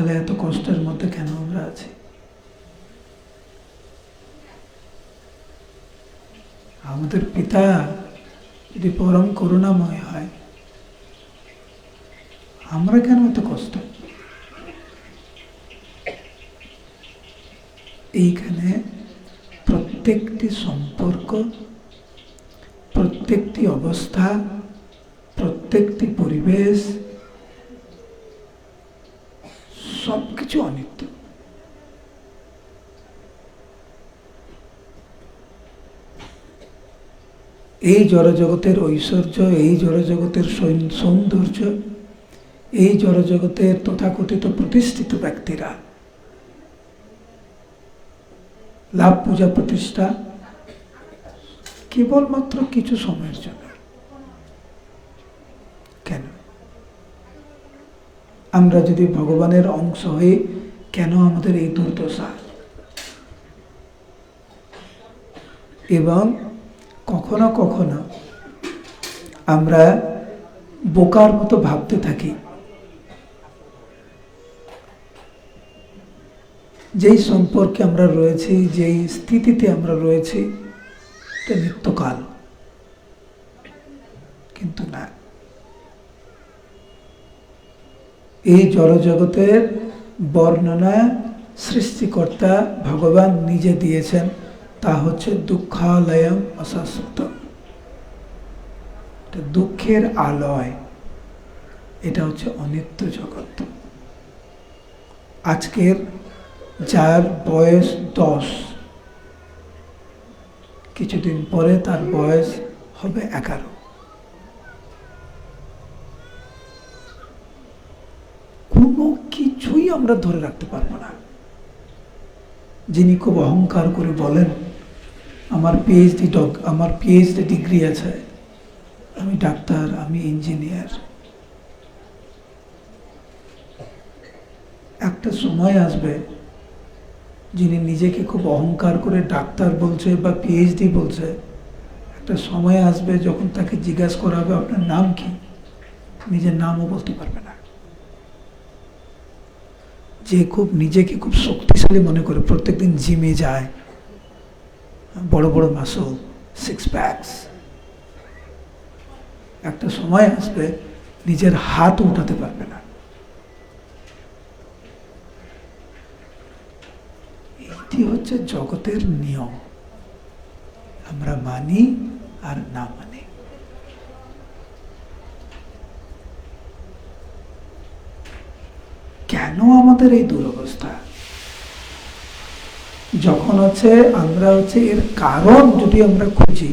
তাহলে এত কষ্টের মধ্যে কেন আমরা আছি? আমাদের পিতা যদি পরম করুণাময় হয়, আমরা কেন এত কষ্ট? এইখানে প্রত্যেকটি সম্পর্ক, প্রত্যেকটি অবস্থা, প্রত্যেকটি পরিবেশ সব কিছু অনিত্য। এই জড়জগতের ঐশ্বর্য, এই জড়জগতের সৌন- সৌন্দর্য, এই জড়জগতের তথাকথিত প্রতিষ্ঠিত ব্যক্তিরা লাভ পূজা প্রতিষ্ঠা কেবলমাত্র কিছু সময়ের জন্য কেন আমরা যদি ভগবানের অংশ হয়ে কেন আমাদের এই দুর্দশা? এবং কখনো কখনো আমরা বোকার মতো ভাবতে থাকি, যেই সম্পর্কে আমরা রয়েছি, যেই স্থিতিতে আমরা রয়েছি, এটা নিত্যকাল কিন্তু না এই জড়জগতের বর্ণনা সৃষ্টিকর্তা ভগবান নিজে দিয়েছেন। তা হচ্ছে দুঃখালয়ম অশাশ্বত দুঃখের আলয়। এটা হচ্ছে অনিত্য জগৎ। আজকের যার বয়স দশ, কিছুদিন পরে তার বয়স হবে এগারো। কোনো কিছুই আমরা ধরে রাখতে পারব না। যিনি খুব অহংকার করে বলেন, আমার পিএইচডি ডক আমার পিএইচডি ডিগ্রি আছে। আমি ডাক্তার, আমি ইঞ্জিনিয়ার একটা সময় আসবে যিনি নিজেকে খুব অহংকার করে ডাক্তার বলছে বা পিএইচডি বলছে। একটা সময় আসবে যখন তাকে জিজ্ঞাসা করা হবে, আপনার নাম কি? নিজের নামও বলতে পারবে না। যে খুব নিজেকে খুব শক্তিশালী মনে করে প্রত্যেকদিন জিমে যায়। বড় বড় মাসল সিক্স প্যাকস একটা সময় আসবে নিজের হাত উঠাতে পারবে না। এটি হচ্ছে জগতের নিয়ম। আমরা মানি আর না মানি। কেন আমাদের এই দুরবস্থা? যখন হচ্ছে আমরা হচ্ছে এর কারণ যদি আমরা খুঁজি,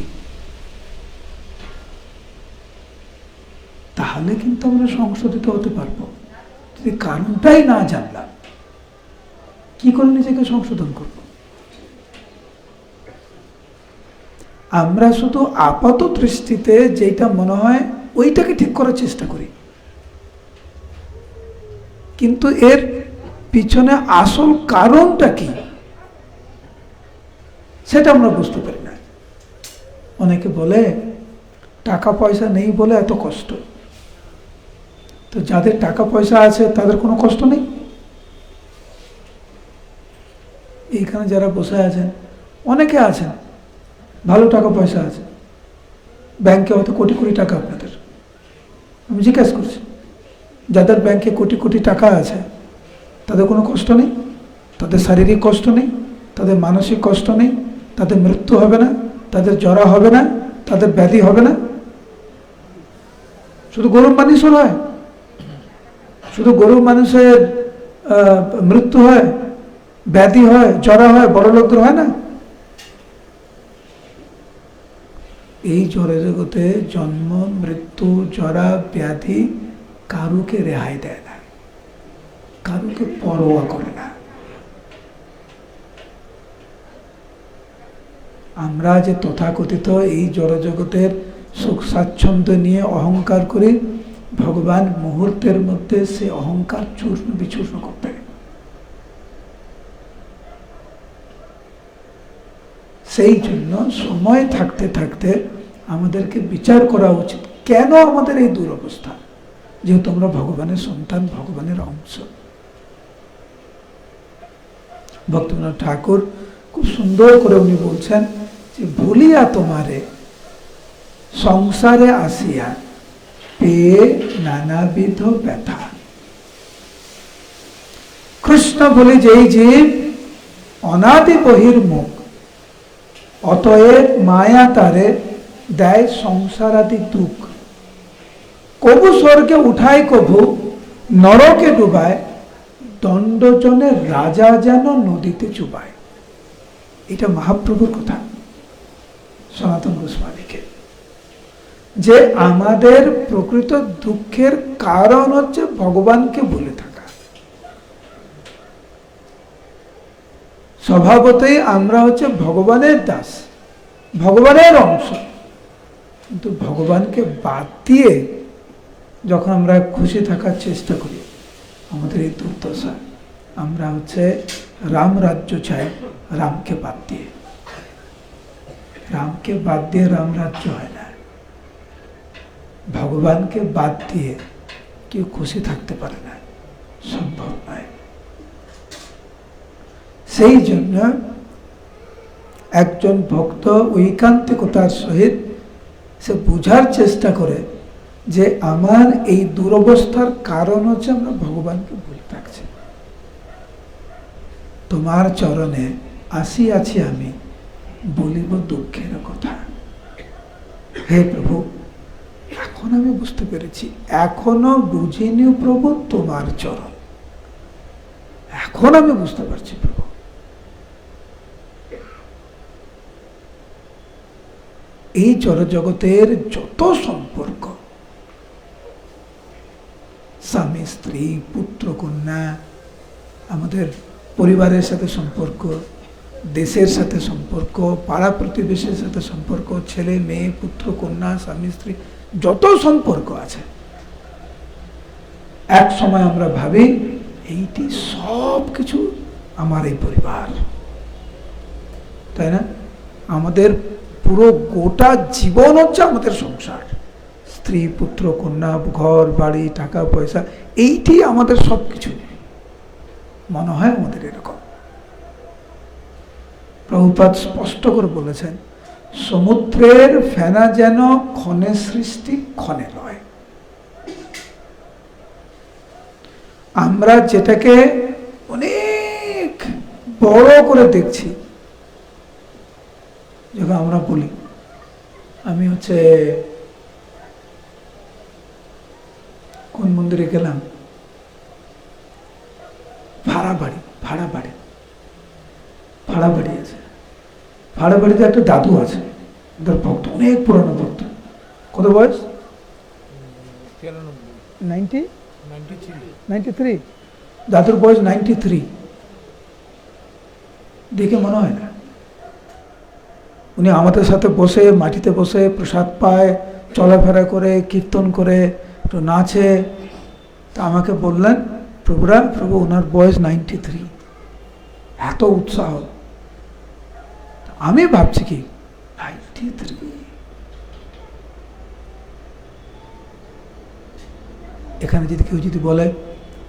তাহলে কিন্তু আমরা সংশোধিত হতে পারব। যদি কারণটাই না জানলাম, কি করে নিজেকে সংশোধন করব? আমরা শুধু আপাত দৃষ্টিতে যেটা মনে হয়, ওইটাকে ঠিক করার চেষ্টা করি। কিন্তু এর পিছনে আসল কারণটা কি? সেটা আমরা বুঝতে পারি না। অনেকে বলে, টাকা পয়সা নেই বলে এত কষ্ট। তো যাদের টাকা পয়সা আছে, তাদের কোনো কষ্ট নেই? এইখানে যারা বসে আছেন, অনেকে আছেন, ভালো টাকা পয়সা আছে। ব্যাংকে হয়তো কোটি কোটি টাকা আপনাদের। আমি জিজ্ঞাসা করছি যাদের ব্যাংকে কোটি কোটি টাকা আছে, তাদের কোনো কষ্ট নেই, তাদের শারীরিক কষ্ট নেই, তাদের মানসিক কষ্ট নেই, তাদের মৃত্যু হবে না, তাদের জরা হবে না, তাদের ব্যাধি হবে না। শুধু গরিব মানুষের হয়, শুধু গরিব মানুষের মৃত্যু হয়, ব্যাধি হয়, জরা হয়, বড় লোকদের হয় না। এই জড় জগতে জন্ম, মৃত্যু, জরা, ব্যাধি কারুকে রেহাই দেয় না, কারুকে পরোয়া করে না। আমরা যে তথাকথিত এই জড়জগতের সুখ স্বাচ্ছন্দ্য নিয়ে অহংকার করি, ভগবান মুহূর্তের মধ্যে সে অহংকার চূর্ণ বিচূর্ণ করতে সেই জন্য সময় থাকতে থাকতে আমাদেরকে বিচার করা উচিত, কেন আমাদের এই দুরবস্থা? যেহেতু আমরা ভগবানের সন্তান, ভগবানের অংশ। ভক্তিনাথ ঠাকুর খুব সুন্দর করে উনি বলছেন যে, ভুলিয়া তোমারে, সংসারে আসিয়া পেয়ে নানাবিধ ব্যথা। কৃষ্ণ বলে, যেই জীব অনাদি বহির্মুখ, অতএব মায়া তারে দেয় সংসারাদি দুঃখ। কবু স্বর্গে উঠায় কবু, নরকে ডুবায় দণ্ডজনের রাজা যেন নদীতে চুবায়। এটা মহাপ্রভুর কথা, সনাতন গোস্বামীকে। যে আমাদের প্রকৃত দুঃখের কারণ হচ্ছে ভগবানকে ভুলে থাকা। স্বভাবতই আমরা হচ্ছে ভগবানের দাস, ভগবানের অংশ। কিন্তু ভগবানকে বাদ দিয়ে যখন আমরা খুশি থাকার চেষ্টা করি, আমাদের এই দুর্দশা, আমরা হচ্ছে রাম রাজ্য চাই, রামকে বাদ দিয়ে। রামকে বাদ দিয়ে রাম রাজ্য হয় না। ভগবানকে বাদ দিয়ে কেউ খুশি থাকতে পারে না, সম্ভব নয়। সেই জন্য একজন ভক্ত ঐকান্তিকতার সহিত সে বুঝার চেষ্টা করে যে আমার এই দুরবস্থার কারণ হচ্ছে আমরা ভগবানকে ভুলে থাকছি। তোমার চরণে আসি, আছি আমি, বলিব দুঃখের কথা। হে প্রভু, এখন আমি বুঝতে পেরেছি, এখনও বুঝিনি প্রভু তোমার চরণ। এখন আমি বুঝতে পারছি প্রভু। এই জড়জগতের যত সম্পর্ক স্বামী, স্ত্রী, পুত্র, কন্যা, আমাদের পরিবারের সাথে সম্পর্ক, দেশের সাথে সম্পর্ক, পাড়া প্রতিবেশীর সাথে সম্পর্ক, ছেলে, মেয়ে, পুত্র, কন্যা, স্বামী, স্ত্রী, যত সম্পর্ক আছে। এক সময় আমরা ভাবি, এইটি সব কিছু আমার এই পরিবার। তাই না? আমাদের পুরো গোটা জীবন হচ্ছে আমাদের সংসার। স্ত্রী, পুত্র, কন্যা, ঘর, বাড়ি, টাকা, পয়সা, এইটি আমাদের সব কিছু মনে হয় আমাদের এরকম। প্রভুপাত স্পষ্ট করে বলেছেন, সমুদ্রের ফেনা যেন ক্ষণে সৃষ্টি, ক্ষণে লয়। আমরা যেটাকে অনেক বড় করে দেখছি যখন আমরা বলি। আমি হচ্ছে মন্দিরে গেলাম। ভাড়া বাড়ি ভাড়া বাড়ি। ভাড়া বাড়ি আছে। ভাড়া বাড়িতে একটা দাদু আছে। ওদের ভক্ত অনেক পুরানো ভক্ত। কত বয়স? নাইনটি? Ninety ninety three. দাদুর বয়স নাইনটি থ্রি। দেখে মনে হয় না। উনি আমাদের সাথে বসে মাটিতে বসে প্রসাদ পায় চলাফেরা করে কীর্তন করে একটু নাচে তা আমাকে বললেন প্রভুরা প্রভু, ওনার বয়স নাইনটি থ্রি এত উৎসাহ। আমি ভাবছি কি নাইনটি থ্রি এখানে যদি কেউ যদি বলে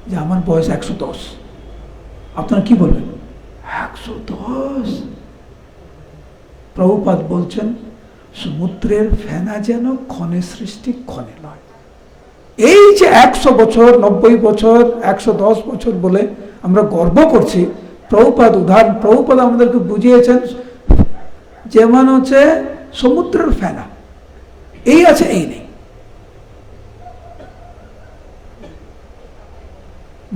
যে আমার বয়স একশো দশ, আপনারা কি বলবেন? একশো দশ? প্রভুপাত বলছেন, সমুদ্রের ফেনা যেন ক্ষণে সৃষ্টি, ক্ষণে নয়। এই যে একশো বছর, নব্বই বছর, একশো দশ বছর বলে আমরা গর্ব করছি প্রভুপাত উদাহরণ প্রভুপাত আমাদেরকে বুঝিয়েছেন যেমন হচ্ছে সমুদ্রের ফেনা। এই আছে, এই নেই।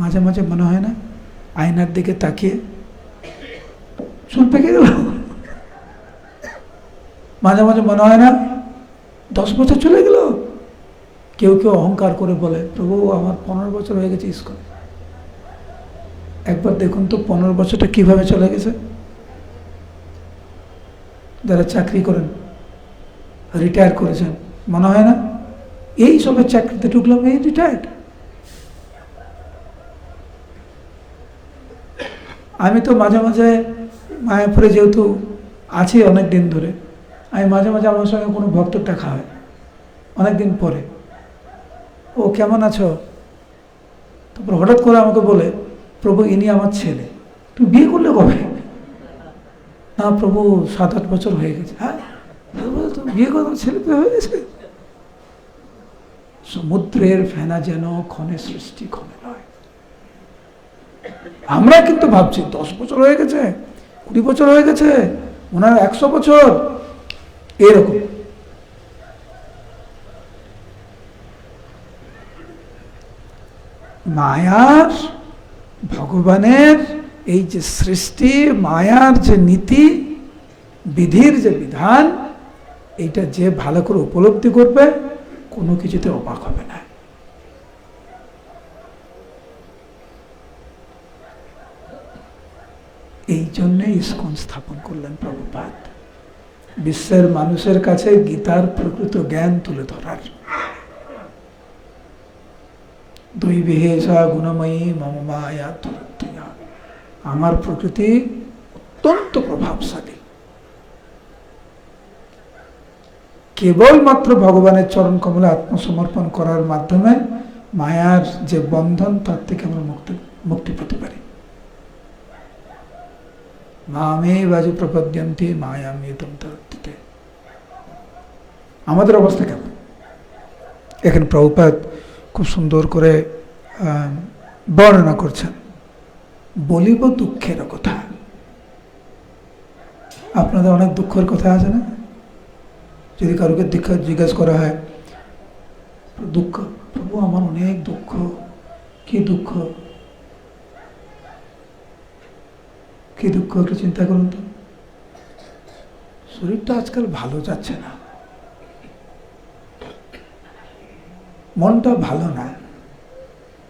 মাঝে মাঝে মনে হয় না, আয়নার দিকে তাকিয়ে চুল পেকে গেল? মাঝে মাঝে মনে হয় না, দশ বছর চলে গেল? কেউ কেউ অহংকার করে বলে, প্রভু, আমার পনেরো বছর হয়ে গেছে স্কুলে। একবার দেখুন তো পনেরো বছরটা কীভাবে চলে গেছে। যারা চাকরি করেন রিটায়ার করেছেন, মনে হয় না? এই সবের চাকরিতে ঢুকলাম, এই রিটায়ার্ড আমি তো মাঝে মাঝে মায়াপুরে যেহেতু আছি অনেক দিন ধরে, আমি মাঝে মাঝে আমার সঙ্গে কোনো ভক্তর দেখা হয় পরে। ও, কেমন আছো? তারপর হঠাৎ করে আমাকে বলে, প্রভু ইনি আমার ছেলে। তুমি বিয়ে করলে কবে? না, প্রভু সাত আট বছর হয়ে গেছে। হ্যাঁ? তুমি বিয়ে করে ছেলে পেয়ে হয়ে গেছে। সমুদ্রের ফেনা যেন ক্ষণে সৃষ্টি ক্ষণে নয়। আমরা কিন্তু ভাবছি, দশ বছর হয়ে গেছে, কুড়ি বছর হয়ে গেছে, ওনার একশো বছর। এরকম। মায়ার, ভগবানের এই যে সৃষ্টি, মায়ার যে নীতি, বিধির যে বিধান এইটা যে ভালো করে উপলব্ধি করবে, কোনো কিছুতে অবাক হবে না। এই জন্যে ইস্কন স্থাপন করলেন প্রভুপাত বিশ্বের মানুষের কাছে গীতার প্রকৃত জ্ঞান তুলে ধরার। দুই বিহেসা গুণময়ী মম মায়া তুলতুয়া আমার প্রকৃতি অত্যন্ত প্রভাবশালী। কেবলমাত্র ভগবানের চরণ কমলে আত্মসমর্পণ করার মাধ্যমে মায়ার যে বন্ধন, তার থেকে আমরা মুক্তি মুক্তি পেতে পারি। মামে বাজু প্রপদ্যন্তে, মায়ামে তন্ত্রে আমাদের অবস্থা কেমন? এখানে প্রভুপাত খুব সুন্দর করে আহ, বর্ণনা করছেন। বলিব দুঃখের কথা। আপনাদের অনেক দুঃখের কথা আছে না? যদি কারোকে দুঃখ জিজ্ঞেস করা হয় দুঃখ প্রভু আমার অনেক দুঃখ। কি দুঃখ? কি দুঃখ একটু চিন্তা করুন তো। শরীরটা আজকাল ভালো যাচ্ছে না। মনটা ভালো না।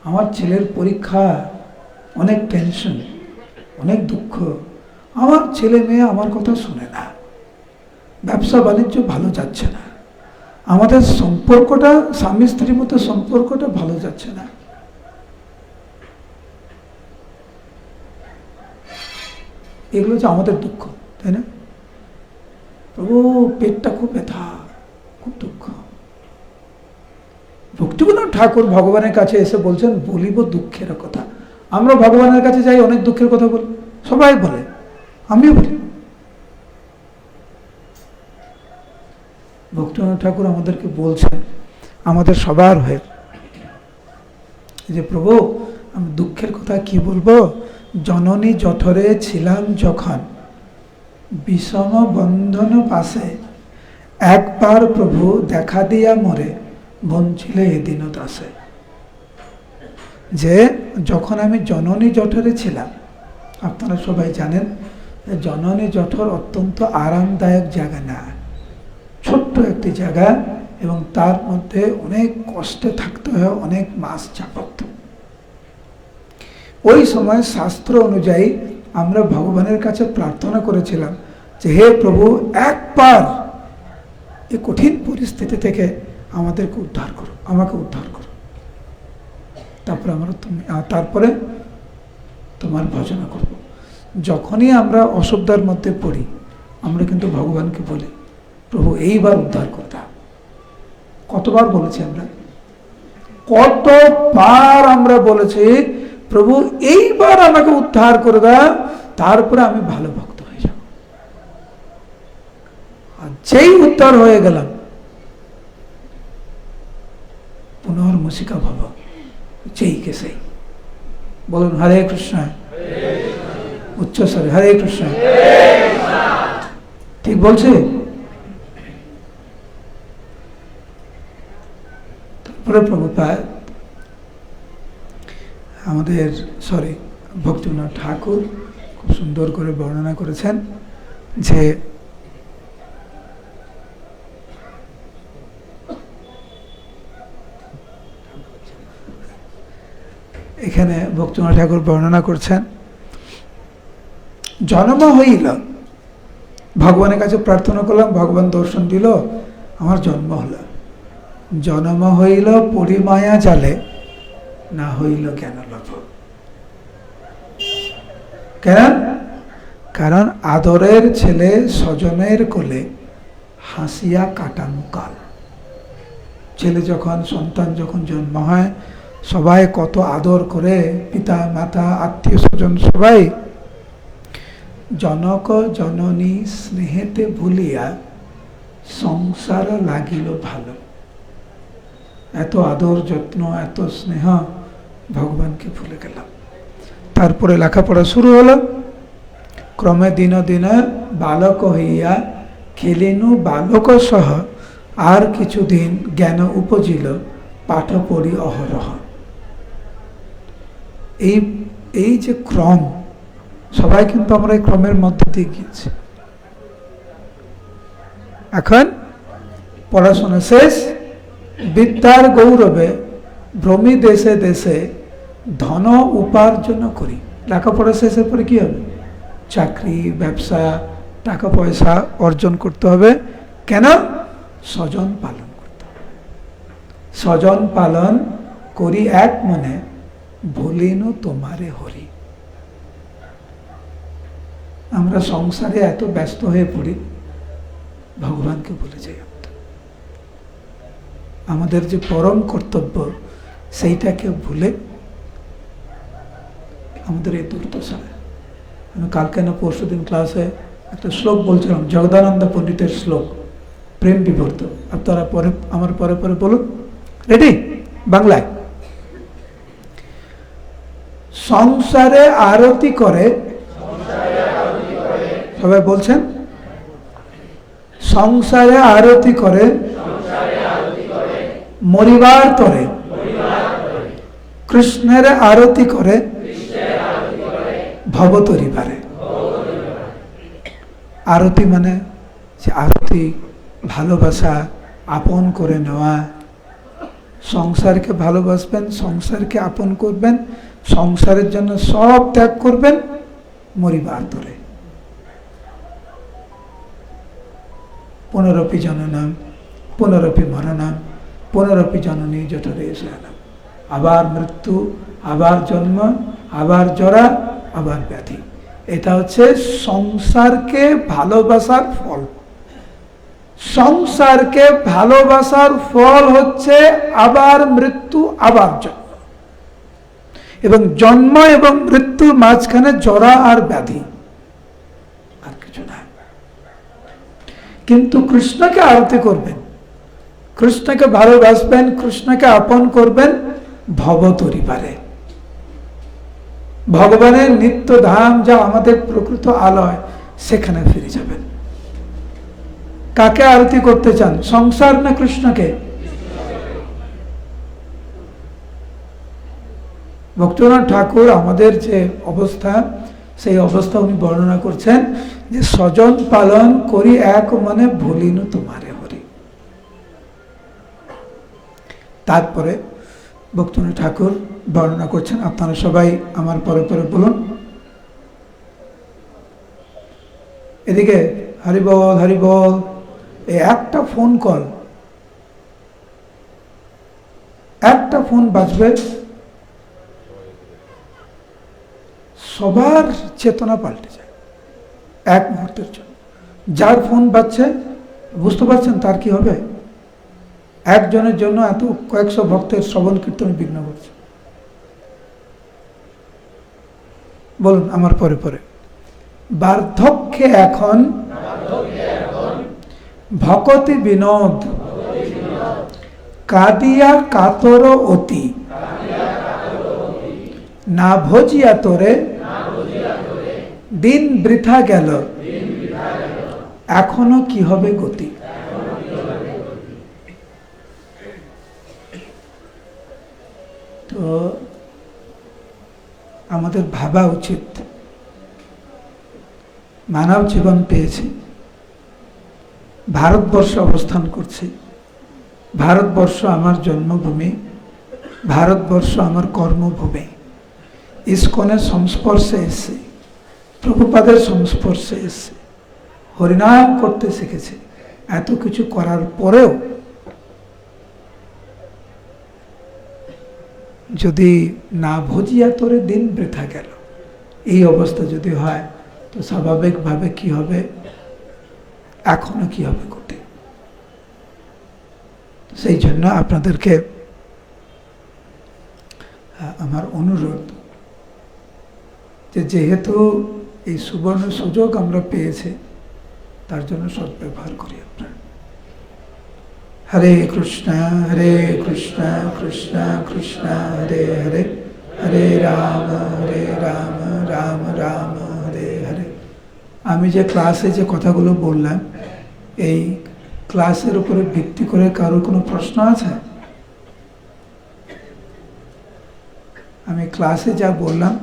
আমার ছেলের পরীক্ষা অনেক টেনশন অনেক দুঃখ। আমার ছেলে মেয়ে আমার কথা শুনে না। ব্যবসা বাণিজ্য ভালো যাচ্ছে না। আমাদের সম্পর্কটা, স্বামী স্ত্রীর মতো সম্পর্কটা ভালো যাচ্ছে না। এগুলো হচ্ছে আমাদের দুঃখ, তাই না? প্রভু পেটটা খুব ব্যথা, খুব দুঃখ। ভক্তিবিনোদ ঠাকুর ভগবানের কাছে এসে বলছেন, বলিব দুঃখের কথা। আমরা ভগবানের কাছে যাই, অনেক দুঃখের কথা বলি। সবাই বলে, আমিও বলি। ভক্তিবিনোদ ঠাকুর আমাদেরকে বলছেন, আমাদের সবার হয়ে যে প্রভু, আমি দুঃখের কথা কি বলব? জননী জঠরে ছিলাম যখন বিষম বন্ধন পাশে একবার প্রভু দেখা দিয়া মরে বঞ্চিলে এদিন দাসে। যে যখন আমি জননী জঠরে ছিলাম, আপনারা সবাই জানেন, জননী জঠর অত্যন্ত আরামদায়ক জায়গা না। ছোট্ট একটি জায়গা এবং তার মধ্যে অনেক কষ্টে থাকতে হয়, অনেক মাস চাপত। ওই সময় শাস্ত্র অনুযায়ী আমরা ভগবানের কাছে প্রার্থনা করেছিলাম যে, হে প্রভু, একবার এই কঠিন পরিস্থিতি থেকে আমাদেরকে উদ্ধার করো, আমাকে উদ্ধার করো। তারপরে আমরা তুমি তারপরে তোমার ভজনা করব। যখনই আমরা অসুবিধার মধ্যে পড়ি, আমরা কিন্তু ভগবানকে বলি, প্রভু, এইবার উদ্ধার করে। দাও কতবার বলেছি আমরা? কতবার আমরা বলেছি, প্রভু, এইবার আমাকে উদ্ধার করে দাও তারপরে আমি ভালো ভক্ত হয়ে যাব। আর যেই উদ্ধার হয়ে গেলাম পুনর্মুষিকা ভব যেই কে সেই। বলুন, হরে কৃষ্ণ। উচ্চ স্বরে, হরে কৃষ্ণ। ঠিক বলছে? তারপরে প্রভুপাদ আমাদের সরি ভক্তিবিনোদ ঠাকুর খুব সুন্দর করে বর্ণনা করেছেন যে এখানে ভক্তিবিনোদ ঠাকুর বর্ণনা করছেন, জন্ম হইল, ভগবানের কাছে প্রার্থনা করলাম, ভগবান দর্শন দিল, আমার জন্ম হলো। জন্ম হইল পরিমায়া জালে, না হইল জ্ঞান লাভ? কেন? কারণ আদরের ছেলে স্বজনের কোলে হাসিয়া কাটানো কাল। ছেলে যখন, সন্তান যখন জন্ম হয় সবাই কত আদর করে, পিতা, মাতা, আত্মীয় স্বজন সবাই জনক জননী স্নেহেতে ভুলিয়া সংসার লাগিল ভালো। এত আদর, যত্ন, এত স্নেহ ভগবানকে ভুলে গেলাম। তারপরে লেখাপড়া শুরু হলো। ক্রমে দিন দিন বালক হইয়া খেলিনু বালক সহ আর কিছুদিন জ্ঞান উপজিল পাঠ পড়ি অহরহ। এই এই যে ক্রম, সবাই কিন্তু আমরা এই ক্রমের মধ্য দিয়ে গিয়েছি। এখন পড়াশোনা শেষ, বিদ্যার গৌরবে ভ্রমি দেশে দেশে ধন উপার্জন করি। লেখাপড়া শেষের পরে কি হবে? চাকরি, ব্যবসা, টাকা পয়সা অর্জন করতে হবে। কেন? স্বজন পালন করতে হবে। স্বজন পালন করি এক মনে ভুলিনু তোমারে হরি। আমরা সংসারে এত ব্যস্ত হয়ে পড়ি, ভগবানকে ভুলে যাই আমাদের যে পরম কর্তব্য, সেইটাকে ভুলে আমাদের এই দুর্দশা। আমি কালকে না পরশু দিন ক্লাসে একটা শ্লোক বলছিলাম, জগদানন্দ পণ্ডিতের শ্লোক, প্রেম বিভর্ত আপনারা পরে, আমার পরে পরে বলুন, রেডি? বাংলায়। সংসারে আরতি করে। সবাই বলছেন? সংসারে আরতি করে। মরিবার তরে। কৃষ্ণের আরতি করে। ভবতরিবারে আরতি মানে যে আরতি, ভালোবাসা আপন করে নেওয়া। সংসারকে ভালোবাসবেন, সংসারকে আপন করবেন। সংসারের জন্য সব ত্যাগ করবেন, মরিবার তরে পুনরপি জননাম, পুনরপি মরণাম, পুনরপি জননী জঠরে শয়নাম আবার মৃত্যু, আবার জন্ম, আবার জরা, আবার ব্যাধি। এটা হচ্ছে সংসারকে ভালোবাসার ফল। সংসারকে ভালোবাসার ফল হচ্ছে আবার মৃত্যু, আবার জন্ম। এবং জন্ম এবং মৃত্যুর মাঝখানে জরা আর ব্যাধি। আর কিছু না কিন্তু কৃষ্ণকে আরতি করবেন। কৃষ্ণকে ভালোবাসবেন, কৃষ্ণকে আপন করবেন ভবতরিবারে ভগবানের নিত্য ধাম যা আমাদের প্রকৃত আলয়, সেখানে ফিরে যাবেন। কাকে আরতি করতে চান? সংসার না কৃষ্ণকে? ভক্তনাথ ঠাকুর আমাদের যে অবস্থা, সেই অবস্থা উনি বর্ণনা করছেন যে স্বজন পালন করি এক মনে ভুলিনু তোমারে হরি। তারপরে ভক্তনাথ ঠাকুর বর্ণনা করছেন, আপনারা সবাই আমার পরে পরে বলুন। এদিকে হরিবল হরিবল এই একটা ফোন কল একটা ফোন বাজবে সবার চেতনা পাল্টে যায় এক মুহূর্তের জন্য। যার ফোন বাজছে, বুঝতে পারছেন তার কি হবে? একজনের জন্য এত কয়েকশো ভক্তের শ্রবণ কীর্তনে বিঘ্ন করছে বলুন আমার পরে পরে। বার্ধক্যে এখন ভকতি বিনোদ। কাদিয়া কাতর অতি। না ভজিয়া তোরে। দিন বৃথা গেল। এখনও কি হবে গতি? তো আমাদের ভাবা উচিত। মানব জীবন পেয়েছি। ভারতবর্ষে অবস্থান করছি। ভারতবর্ষ আমার জন্মভূমি। ভারতবর্ষ আমার কর্মভূমি। ইস্কনের সংস্পর্শে এসে প্রভুপাদের সংস্পর্শে এসে হরিনাম করতে শিখেছি। এত কিছু করার পরেও যদি না ভজিয়া তোরে দিন বৃথা গেল, এই অবস্থা যদি হয়, তো স্বাভাবিকভাবে কি হবে? এখনও কি হবে গতি? সেই জন্য আপনাদেরকে আমার অনুরোধ যে যেহেতু এই সুবর্ণ সুযোগ আমরা পেয়েছি, তার জন্য সদ্ব্যবহার করি আমরা। হরে কৃষ্ণ হরে কৃষ্ণ কৃষ্ণ কৃষ্ণ, হরে হরে হরে রাম হরে রাম রাম রাম, হরে হরে। আমি যে ক্লাসে যে কথাগুলো বললাম, এই ক্লাসের উপরে ভিত্তি করে কারোর কোনো প্রশ্ন আছে? আমি ক্লাসে যা বললাম